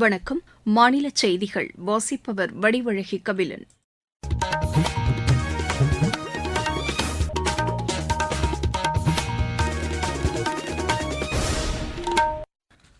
வணக்கம். மாநில செய்திகள். வாசிப்பவர் வடிவழகி கபிலன்.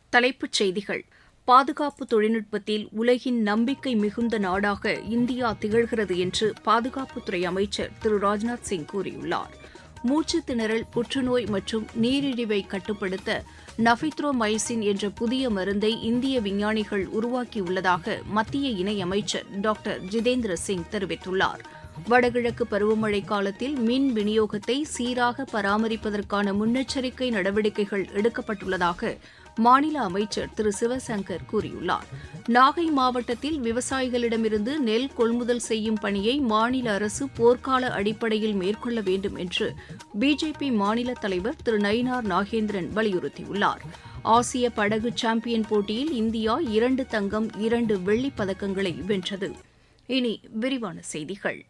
தலைப்புச் செய்திகள். பாதுகாப்பு தொழில்நுட்பத்தில் உலகின் நம்பிக்கை மிகுந்த நாடாக இந்தியா திகழ்கிறது என்று பாதுகாப்புத்துறை அமைச்சர் திரு ராஜ்நாத் சிங் கூறியுள்ளார். மூச்சு திணறல் புற்றுநோய் மற்றும் நீரிழிவை கட்டுப்படுத்த நஃபித்ரோமைசின் என்ற புதிய மருந்தை இந்திய விஞ்ஞானிகள் உருவாக்கியுள்ளதாக மத்திய இணையமைச்சர் டாக்டர் ஜிதேந்திர சிங் தெரிவித்துள்ளார். வடகிழக்கு பருவமழை காலத்தில் மின் விநியோகத்தை சீராக பராமரிப்பதற்கான முன்னெச்சரிக்கை நடவடிக்கைகள் எடுக்கப்பட்டுள்ளதாக மாநில அமைச்சர் திரு சிவசங்கர் கூறியுள்ளார். நாகை மாவட்டத்தில் விவசாயிகளிடமிருந்து நெல் கொள்முதல் செய்யும் பணியை மாநில அரசு போர்க்கால அடிப்படையில் மேற்கொள்ள வேண்டும் என்று பிஜேபி மாநில தலைவர் திரு நயினார் நாகேந்திரன் வலியுறுத்தியுள்ளார். ஆசிய படகு சாம்பியன் போட்டியில் இந்தியா இரண்டு தங்கம் இரண்டு வெள்ளிப் பதக்கங்களை வென்றது. இனி விரிவான செய்திகள்.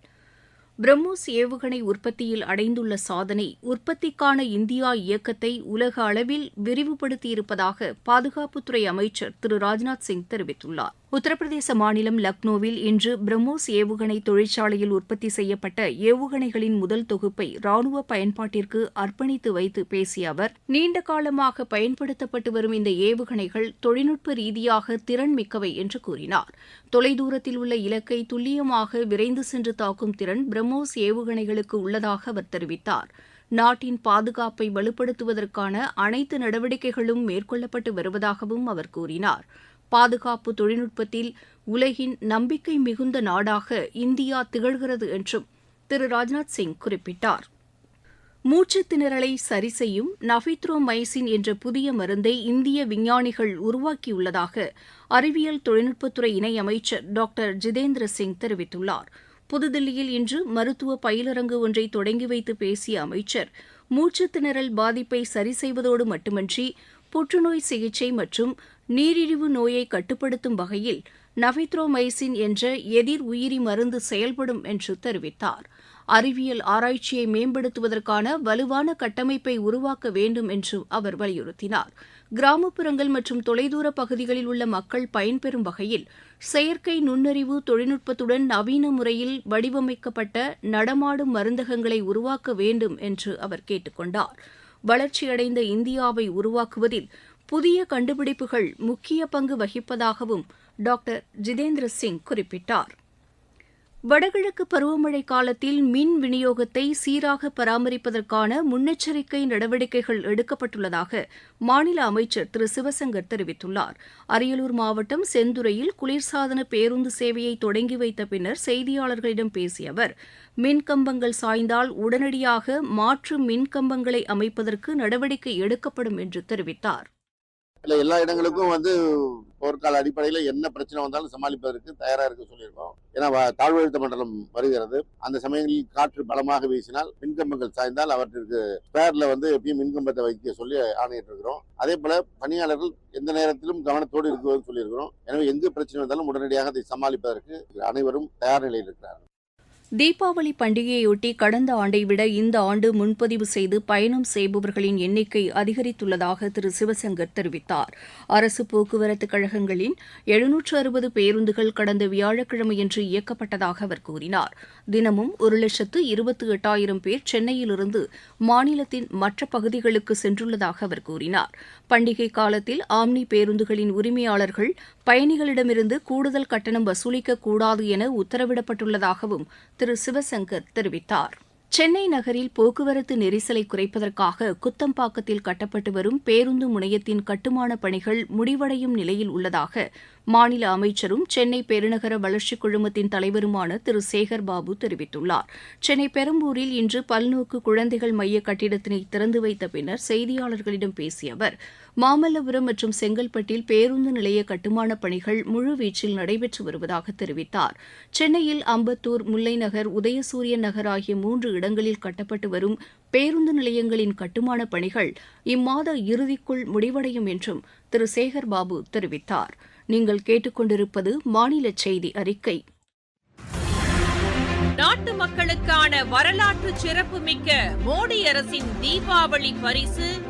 பிரம்மோஸ் ஏவுகணை உற்பத்தியில் அடைந்துள்ள சாதனை உற்பத்திக்கான இந்தியா இயக்கத்தை உலக அளவில் விரிவுபடுத்தியிருப்பதாக பாதுகாப்புத்துறை அமைச்சர் திரு ராஜ்நாத் சிங் தெரிவித்துள்ளார். உத்தரப்பிரதேச மாநிலம் லக்னோவில் இன்று பிரம்மோஸ் ஏவுகணை தொழிற்சாலையில் உற்பத்தி செய்யப்பட்ட ஏவுகணைகளின் முதல் தொகுப்பை ராணுவ பயன்பாட்டிற்கு அர்ப்பணித்து வைத்து பேசிய அவர் நீண்ட காலமாக பயன்படுத்தப்பட்டு வரும் இந்த ஏவுகணைகள் தொழில்நுட்ப ரீதியாக திறன் மிக்கவை என்று கூறினார். தொலைதூரத்தில் உள்ள இலக்கை துல்லியமாக விரைந்து சென்று தாக்கும் திறன் பிரம்மோஸ் ஏவுகணைகளுக்கு உள்ளதாக அவர் தெரிவித்தார். நாட்டின் பாதுகாப்பை வலுப்படுத்துவதற்கான அனைத்து நடவடிக்கைகளும் மேற்கொள்ளப்பட்டு வருவதாகவும் அவர் கூறினார். பாதுகாப்பு தொழில்நுட்பத்தில் உலகின் நம்பிக்கை மிகுந்த நாடாக இந்தியா திகழ்கிறது என்றும் திரு ராஜ்நாத் சிங் குறிப்பிட்டார். மூச்சுத் திணறலை சரி செய்யும் நஃபித்ரோமைசின் என்ற புதிய மருந்தை இந்திய விஞ்ஞானிகள் உருவாக்கியுள்ளதாக அறிவியல் தொழில்நுட்பத்துறை இணையமைச்சர் டாக்டர் ஜிதேந்திர சிங் தெரிவித்துள்ளார். புதுதில்லியில் இன்று மருத்துவ பயிலரங்கு ஒன்றை தொடங்கி வைத்து பேசிய அமைச்சர் மூச்சுத் திணறல் பாதிப்பை சரி செய்வதோடு மட்டுமன்றி புற்றுநோய் சிகிச்சை மற்றும் நீரிழிவு நோயை கட்டுப்படுத்தும் வகையில் நவித்ரோமைசின் என்ற எதிர் உயிரி மருந்து செயல்படும் என்று தெரிவித்தார். அறிவியல் ஆராய்ச்சியை மேம்படுத்துவதற்கான வலுவான கட்டமைப்பை உருவாக்க வேண்டும் என்று அவர் வலியுறுத்தினார். கிராமப்புறங்கள் மற்றும் தொலைதூர பகுதிகளில் உள்ள மக்கள் பயன்பெறும் வகையில் செயற்கை நுண்ணறிவு தொழில்நுட்பத்துடன் நவீன முறையில் வடிவமைக்கப்பட்ட நடமாடும் மருந்தகங்களை உருவாக்க வேண்டும் என்று அவர் கேட்டுக்கொண்டார். வளர்ச்சியடைந்த இந்தியாவை உருவாக்குவதில் புதிய கண்டுபிடிப்புகள் முக்கிய பங்கு வகிப்பதாகவும் டாக்டர் ஜிதேந்திர சிங் குறிப்பிட்டார். வடகிழக்கு பருவமழை காலத்தில் மின் விநியோகத்தை சீராக பராமரிப்பதற்கான முன்னெச்சரிக்கை நடவடிக்கைகள் எடுக்கப்பட்டுள்ளதாக மாநில அமைச்சர் திரு. சிவசங்கர் தெரிவித்துள்ளார். அரியலூர் மாவட்டம் செந்துறையில் குளிர்சாதன பேருந்து சேவையை தொடங்கி வைத்த பின்னர் செய்தியாளர்களிடம் பேசிய அவர் மின்கம்பங்கள் சாய்ந்தால் உடனடியாக மாற்று மின்கம்பங்களை அமைப்பதற்கு நடவடிக்கை எடுக்கப்படும் என்று தெரிவித்தார். இல்ல எல்லா இடங்களுக்கும் வந்து போர்க்கால அடிப்படையில் என்ன பிரச்சனை வந்தாலும் சமாளிப்பதற்கு தயாரா இருக்க சொல்லியிருக்கோம். ஏன்னா தாழ்வழுத்த மண்டலம் வருகிறது. அந்த சமயங்களில் காற்று பலமாக வீசினால் மின்கம்பங்கள் சாய்ந்தால் அவற்றிற்கு ஸ்பேர்ல வந்து எப்பயும் மின்கம்பத்தை வைக்க சொல்லி ஆணையிட்டு இருக்கிறோம் அதே போல பணியாளர்கள் எந்த நேரத்திலும் கவனத்தோடு இருக்குவதும் சொல்லியிருக்கிறோம். எனவே எங்கு பிரச்சனை வந்தாலும் உடனடியாக அதை சமாளிப்பதற்கு அனைவரும் தயார் நிலையில் இருக்கிறார்கள். தீபாவளி பண்டிகையொட்டி கடந்த ஆண்டை விட இந்த ஆண்டு முன்பதிவு செய்து பயணம் செய்பவர்களின் எண்ணிக்கை அதிகரித்துள்ளதாக திரு சிவசங்கர் தெரிவித்தார். அரசு போக்குவரத்து கழகங்களின் எழுநூற்று அறுபது பேருந்துகள் கடந்த வியாழக்கிழமையன்று இயக்கப்பட்டதாக அவர் கூறினார். தினமும் ஒரு லட்சத்து இருபத்தி எட்டாயிரம் பேர் சென்னையிலிருந்து மாநிலத்தின் மற்ற பகுதிகளுக்கு சென்றுள்ளதாக அவர் கூறினார். பண்டிகை காலத்தில் ஆம்னி பேருந்துகளின் உரிமையாளர்கள் பயணிகளிடமிருந்து கூடுதல் கட்டணம் வசூலிக்கக்கூடாது என உத்தரவிடப்பட்டுள்ளதாகவும் திரு சிவசங்கர் தெரிவித்தார். சென்னை நகரில் போக்குவரத்து நெரிசலை குறைப்பதற்காக குத்தம்பாக்கத்தில் கட்டப்பட்டு வரும் பேருந்து முனையத்தின் கட்டுமான பணிகள் முடிவடையும் நிலையில் உள்ளதாக மாநில அமைச்சரும் சென்னை பெருநகர வளர்ச்சிக் குழுமத்தின் தலைவருமான திரு சேகர் பாபு தெரிவித்துள்ளார். சென்னை பெரம்பூரில் இன்று பல்நோக்கு குழந்தைகள் மைய கட்டிடத்தினை திறந்து வைத்த பின்னர் செய்தியாளர்களிடம் பேசிய அவர் மாமல்லபுரம் மற்றும் செங்கல்பட்டில் பேருந்து நிலைய கட்டுமானப் பணிகள் முழுவீச்சில் நடைபெற்று வருவதாக தெரிவித்தார். சென்னையில் அம்பத்தூர் முல்லைநகர் உதயசூரியன் நகர் ஆகிய மூன்று இடங்களில் கட்டப்பட்டு வரும் பேருந்து நிலையங்களின் கட்டுமானப் பணிகள் இம்மாத இறுதிக்குள் முடிவடையும் என்றும் திரு. சேகர்பாபு தெரிவித்தார். நீங்கள் கேட்டுக்கொண்டிருப்பது மாநில செய்தி அறிக்கை. நாட்டு மக்களுக்கான வரலாற்று சிறப்புமிக்க மோடி அரசின் தீபாவளி பரிசு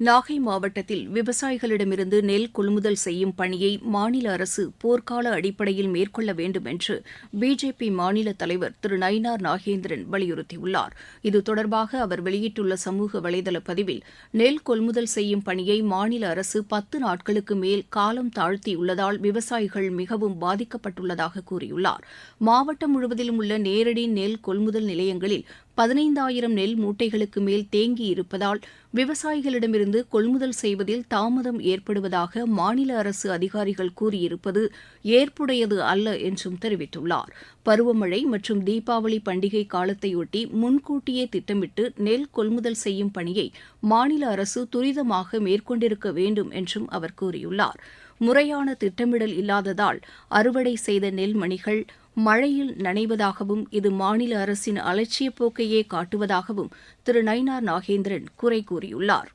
நாகை மாவட்டத்தில் விவசாயிகளிடமிருந்து நெல் கொள்முதல் செய்யும் பணியை மாநில அரசு போர்க்கால அடிப்படையில் மேற்கொள்ள வேண்டும் என்று பிஜேபி மாநில தலைவர் திரு நயினார் நாகேந்திரன் வலியுறுத்தியுள்ளார். இது தொடர்பாக அவர் வெளியிட்டுள்ள சமூக வலைதள பதிவில் நெல் கொள்முதல் செய்யும் பணியை மாநில அரசு பத்து நாட்களுக்கு மேல் காலம் தாழ்த்தியுள்ளதால் விவசாயிகள் மிகவும் பாதிக்கப்பட்டுள்ளதாக கூறியுள்ளார். மாவட்டம் முழுவதிலும் உள்ள நேரடி நெல் கொள்முதல் நிலையங்களில் பதினைந்தாயிரம் நெல் மூட்டைகளுக்கு மேல் தேங்கி இருப்பதால் விவசாயிகளிடமிருந்து கொள்முதல் செய்வதில் தாமதம் ஏற்படுவதாக மாநில அரசு அதிகாரிகள் கூறியிருப்பது ஏற்புடையது அல்ல என்றும் தெரிவித்துள்ளார். பருவமழை மற்றும் தீபாவளி பண்டிகை காலத்தையொட்டி முன்கூட்டியே திட்டமிட்டு நெல் கொள்முதல் செய்யும் பணியை மாநில அரசு துரிதமாக மேற்கொண்டிருக்க வேண்டும் என்றும் அவர் கூறியுள்ளார். முறையான திட்டமிடல் இல்லாததால் அறுவடை செய்த நெல்மணிகள் மழையில் நனைவதாகவும் இது மாநில அரசின் அலட்சிய போக்கையே காட்டுவதாகவும் திரு நயினார் நாகேந்திரன் குறை கூறியுள்ளார்.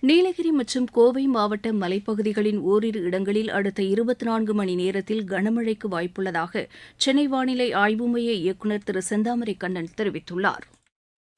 நீலகிரி மற்றும் கோவை மாவட்ட மலைப்பகுதிகளின் ஓரிரு இடங்களில் அடுத்த இருபத்தி நான்கு மணி நேரத்தில் கனமழைக்கு வாய்ப்புள்ளதாக சென்னை வானிலை ஆய்வு மைய இயக்குநர் திரு செந்தாமரை கண்ணன் தெரிவித்துள்ளார்.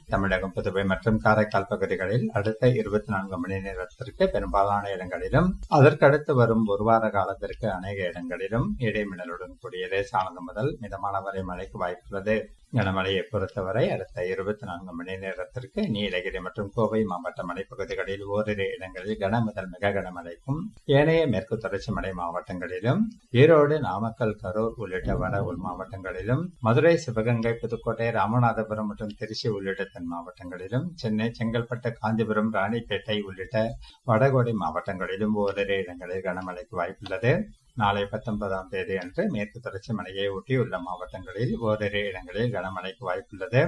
தமிழகம் புதுவை மற்றும் காரைக்கால் பகுதிகளில் அடுத்த இருபத்தி நான்கு மணி நேரத்திற்கு பெரும்பாலான இடங்களிலும் அதற்கடுத்து வரும் ஒரு வார காலத்திற்கு அநேக இடங்களிலும் இடைமின்னலுடன் கூடிய லேசானது முதல் மிதமான வரை மழைக்கு வாய்ப்புள்ளது. கனமழையை பொறுத்தவரை அடுத்த இருபத்தி நான்கு மணி நேரத்திற்கு நீலகிரி மற்றும் கோவை மாவட்ட மலைப்பகுதிகளில் ஓரிரு இடங்களில் கன முதல் மிக கனமழைக்கும் ஏனைய மேற்கு தொடர்ச்சி மலை மாவட்டங்களிலும் ஈரோடு நாமக்கல் கரூர் உள்ளிட்ட வட உள் மாவட்டங்களிலும் மதுரை சிவகங்கை புதுக்கோட்டை ராமநாதபுரம் மற்றும் திருச்சி உள்ளிட்ட தென் மாவட்டங்களிலும் சென்னை செங்கல்பட்டு காஞ்சிபுரம் ராணிப்பேட்டை உள்ளிட்ட வடகோடை மாவட்டங்களிலும் ஓரிரு இடங்களில் கனமழைக்கு வாய்ப்புள்ளது. நாளை பத்தொன்பதாம் தேதி அன்று மேற்கு தொடர்ச்சி மலையை ஒட்டியுள்ள மாவட்டங்களில் ஓரிரு இடங்களில் கனமழைக்கு வாய்ப்புள்ளது.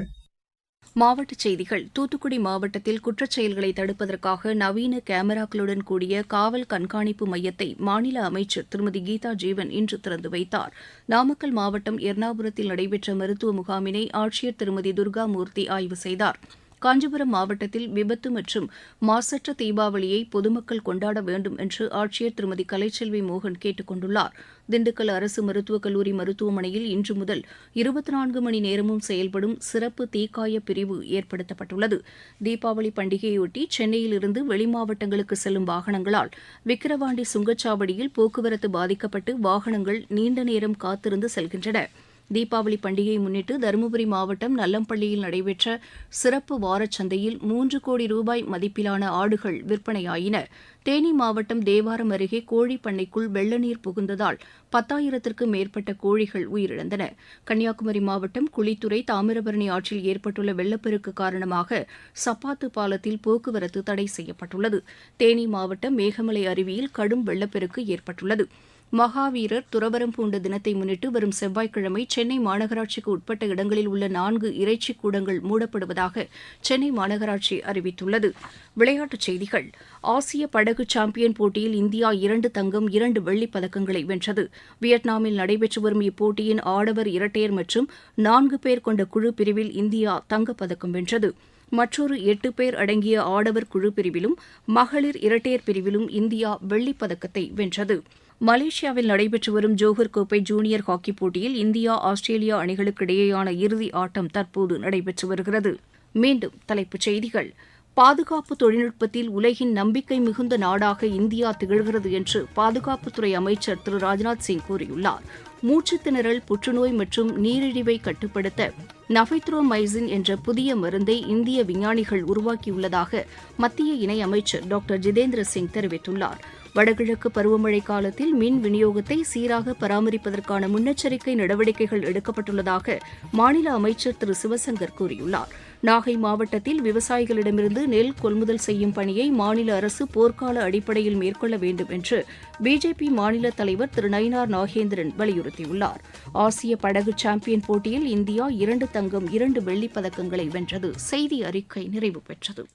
மாவட்டச் செய்திகள். தூத்துக்குடி மாவட்டத்தில் குற்றச் செயல்களை தடுப்பதற்காக நவீன கேமராக்களுடன் கூடிய காவல் கண்காணிப்பு மையத்தை மாநில அமைச்சர் திருமதி கீதா ஜீவன் இன்று திறந்து வைத்தார். நாமக்கல் மாவட்டம் எர்ணாபுரத்தில் நடைபெற்ற மருத்துவ முகாமினை ஆட்சியர் திருமதி துர்காமூர்த்தி ஆய்வு செய்தார். காஞ்சிபுரம் மாவட்டத்தில் விபத்து மற்றும் மாசற்ற தீபாவளியை பொதுமக்கள் கொண்டாட வேண்டும் என்று ஆட்சியர் திருமதி கலைச்செல்வி மோகன் கேட்டுக் கொண்டுள்ளார். திண்டுக்கல் அரசு மருத்துவக் கல்லூரி மருத்துவமனையில் இன்று முதல் இருபத்தி நான்கு மணி நேரமும் செயல்படும் சிறப்பு தீக்காய பிரிவு ஏற்படுத்தப்பட்டுள்ளது. தீபாவளி பண்டிகையொட்டி சென்னையிலிருந்து வெளிமாவட்டங்களுக்கு செல்லும் வாகனங்களால் விக்கிரவாண்டி சுங்கச்சாவடியில் போக்குவரத்து பாதிக்கப்பட்டு வாகனங்கள் நீண்ட நேரம் காத்திருந்து செல்கின்றன. தீபாவளி பண்டிகையை முன்னிட்டு தருமபுரி மாவட்டம் நல்லம்பள்ளியில் நடைபெற்ற சிறப்பு வாரச் சந்தையில் மூன்று கோடி ரூபாய் மதிப்பிலான ஆடுகள் விற்பனையாயின. தேனி மாவட்டம் தேவாரம் அருகே கோழி பண்ணைக்குள் வெள்ளநீர் புகுந்ததால் பத்தாயிரத்திற்கும் மேற்பட்ட கோழிகள் உயிரிழந்தன. கன்னியாகுமரி மாவட்டம் குளித்துறை தாமிரபரணி ஆற்றில் ஏற்பட்டுள்ள வெள்ளப்பெருக்கு காரணமாக சப்பாத்து பாலத்தில் போக்குவரத்து தடை செய்யப்பட்டுள்ளது. தேனி மாவட்டம் மேகமலை அருவியில் கடும் வெள்ளப்பெருக்கு ஏற்பட்டுள்ளது. மகாவீரர் துறவரம் பூண்ட தினத்தை முன்னிட்டு வரும் செவ்வாய்க்கிழமை சென்னை மாநகராட்சிக்கு உட்பட்ட இடங்களில் உள்ள நான்கு இறைச்சி கூடங்கள் மூடப்படுவதாக சென்னை மாநகராட்சி அறிவித்துள்ளது. விளையாட்டுச் செய்திகள். ஆசிய படகு சாம்பியன் போட்டியில் இந்தியா இரண்டு தங்கம் இரண்டு வெள்ளிப் பதக்கங்களை வென்றது. வியட்நாமில் நடைபெற்று வரும் இப்போட்டியின் ஆடவர் இரட்டையர் மற்றும் நான்கு பேர் கொண்ட குழு பிரிவில் இந்தியா தங்கப்பதக்கம் வென்றது. மற்றொரு எட்டு பேர் அடங்கிய ஆடவர் குழு பிரிவிலும் மகளிர் இரட்டையர் பிரிவிலும் இந்தியா வெள்ளிப் பதக்கத்தை வென்றது. மலேசியாவில் நடைபெற்று வரும் ஜோஹர் கோப்பை ஜூனியர் ஹாக்கிப் போட்டியில் இந்தியா ஆஸ்திரேலியா அணிகளுக்கு இடையேயான இறுதி ஆட்டம் தற்போது நடைபெற்று வருகிறது. மீண்டும் தலைப்புச் செய்திகள். பாதுகாப்பு தொழில்நுட்பத்தில் உலகின் நம்பிக்கை மிகுந்த நாடாக இந்தியா திகழ்கிறது என்று பாதுகாப்புத்துறை அமைச்சர் திரு ராஜ்நாத் சிங் கூறியுள்ளார். மூச்சுத்திணறல் புற்றுநோய் மற்றும் நீரிழிவை கட்டுப்படுத்த நஃபைத்ரோமைசின் என்ற புதிய மருந்தை இந்திய விஞ்ஞானிகள் உருவாக்கியுள்ளதாக மத்திய இணையமைச்சர் டாக்டர் ஜிதேந்திர சிங் தெரிவித்துள்ளார். வடகிழக்கு பருவமழை காலத்தில் மின் விநியோகத்தை சீராக பராமரிப்பதற்கான முன்னெச்சரிக்கை நடவடிக்கைகள் எடுக்கப்பட்டுள்ளதாக மாநில அமைச்சர் திரு சிவசங்கர் கூறியுள்ளார். நாகை மாவட்டத்தில் விவசாயிகளிடமிருந்து நெல் கொள்முதல் செய்யும் பணியை மாநில அரசு போர்க்கால அடிப்படையில் மேற்கொள்ள வேண்டும் என்று பிஜேபி மாநில தலைவர் திரு நயினார் நாகேந்திரன் வலியுறுத்தியுள்ளார். ஆசிய படகு சாம்பியன் போட்டியில் இந்தியா இரண்டு தங்கம் இரண்டு வெள்ளிப் பதக்கங்களை வென்றது. செய்தி அறிக்கை நிறைவு பெற்றது.